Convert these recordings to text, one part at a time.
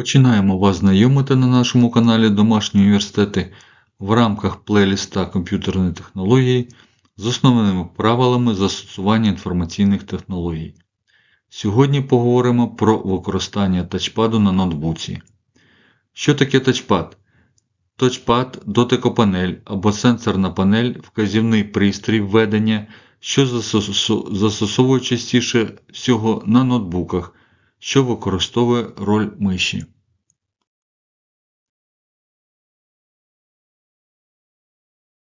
Починаємо вас знайомити на нашому каналі Домашні університети в рамках плейліста комп'ютерної технології з основними правилами застосування інформаційних технологій. Сьогодні поговоримо про використання тачпаду на ноутбуці. Що таке тачпад? Тачпад дотикопанель або сенсорна панель вказівний пристрій введення, що застосовують частіше всього на ноутбуках, що використовує роль миші.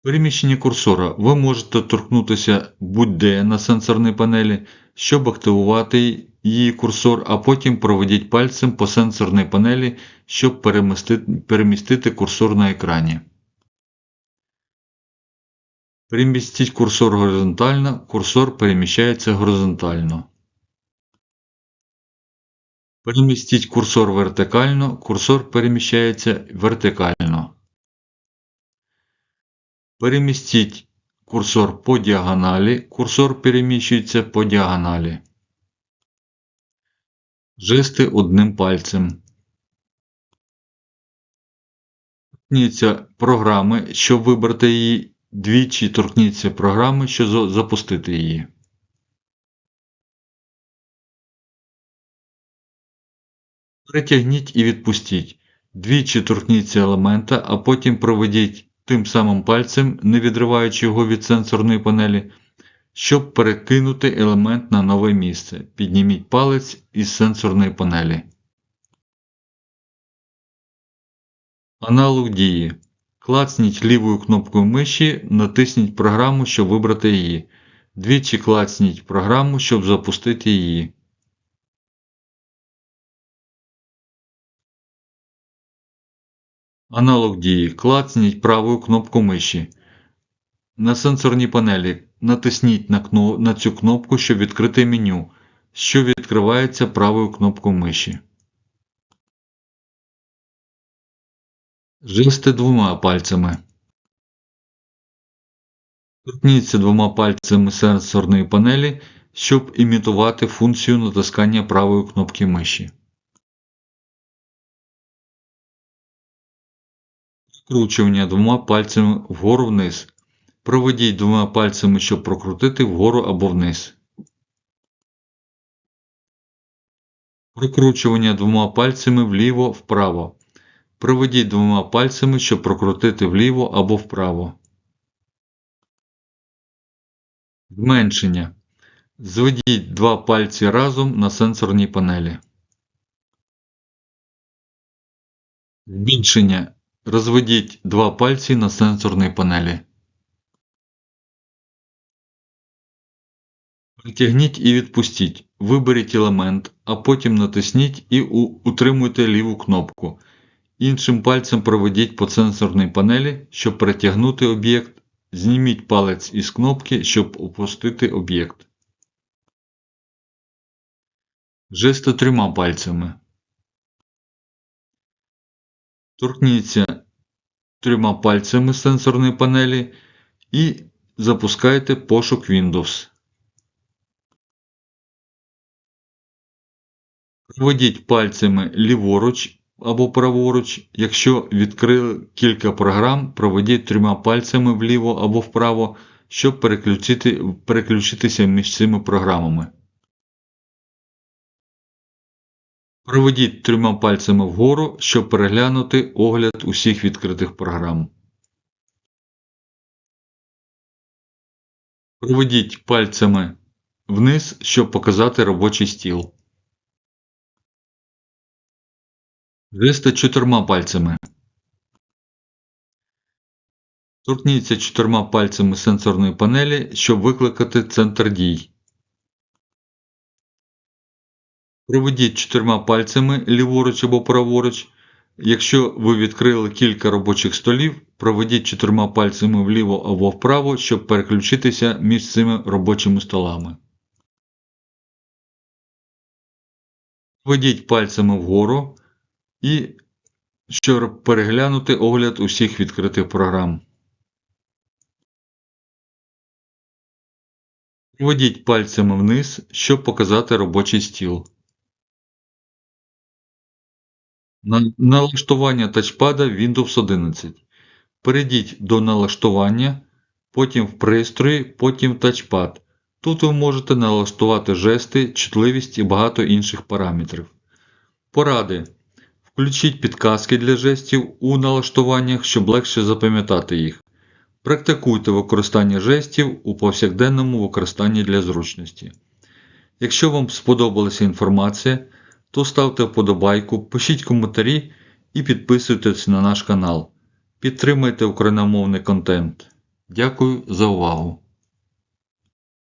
Переміщення курсора. Ви можете торкнутися будь-де на сенсорній панелі, щоб активувати її курсор, а потім проведіть пальцем по сенсорній панелі, щоб перемістити курсор на екрані. Перемістіть курсор горизонтально, курсор переміщається горизонтально. Перемістіть курсор вертикально, курсор переміщається вертикально. Перемістіть курсор по діагоналі, курсор переміщується по діагоналі. Жести одним пальцем. Торкніться програми, щоб вибрати її. Двічі торкніться програми, щоб запустити її. Перетягніть і відпустіть. Двічі торкніться елемента, а потім проведіть тим самим пальцем, не відриваючи його від сенсорної панелі, щоб перекинути елемент на нове місце. Підніміть палець із сенсорної панелі. Аналог дії. Клацніть лівою кнопкою миші, натисніть програму, щоб вибрати її. Двічі клацніть програму, щоб запустити її. Аналог дії. Клацніть правою кнопку миші. На сенсорній панелі натисніть на, кно... на цю кнопку, щоб відкрити меню, що відкривається правою кнопкою миші. Жести двома пальцями. Торкніться двома пальцями сенсорної панелі, щоб імітувати функцію натискання правої кнопки миші. Прокручування двома пальцями вгору вниз. Проведіть двома пальцями, щоб прокрутити вгору або вниз. Прокручування двома пальцями вліво-вправо. Проведіть двома пальцями, щоб прокрутити вліво або вправо. Зменшення. Зведіть два пальці разом на сенсорній панелі. Збільшення. Розведіть два пальці на сенсорній панелі. Притягніть і відпустіть. Виберіть елемент, а потім натисніть і утримуйте ліву кнопку. Іншим пальцем проведіть по сенсорній панелі, щоб перетягнути об'єкт. Зніміть палець із кнопки, щоб опустити об'єкт. Жести трьома пальцями. Торкніться трьома пальцями сенсорної панелі і запускайте пошук Windows. Проведіть пальцями ліворуч або праворуч. Якщо відкрили кілька програм, проведіть трьома пальцями вліво або вправо, щоб переключити, переключитися між цими програмами. Проведіть трьома пальцями вгору, щоб переглянути огляд усіх відкритих програм. Проведіть пальцями вниз, щоб показати робочий стіл. Жести чотирма пальцями. Торкніться чотирма пальцями сенсорної панелі, щоб викликати центр дій. Проведіть чотирма пальцями ліворуч або праворуч. Якщо ви відкрили кілька робочих столів, проведіть чотирма пальцями вліво або вправо, щоб переключитися між цими робочими столами. Проведіть пальцями вгору і щоб переглянути огляд усіх відкритих програм. Проведіть пальцями вниз, щоб показати робочий стіл. Налаштування тачпада Windows 11. Перейдіть до налаштування, потім в пристрої, потім в тачпад. Тут ви можете налаштувати жести, чутливість і багато інших параметрів. Поради. Включіть підказки для жестів у налаштуваннях, щоб легше запам'ятати їх. Практикуйте використання жестів у повсякденному використанні для зручності. Якщо вам сподобалася інформація, то ставте вподобайку, пишіть коментарі і підписуйтесь на наш канал. Підтримайте україномовний контент. Дякую за увагу!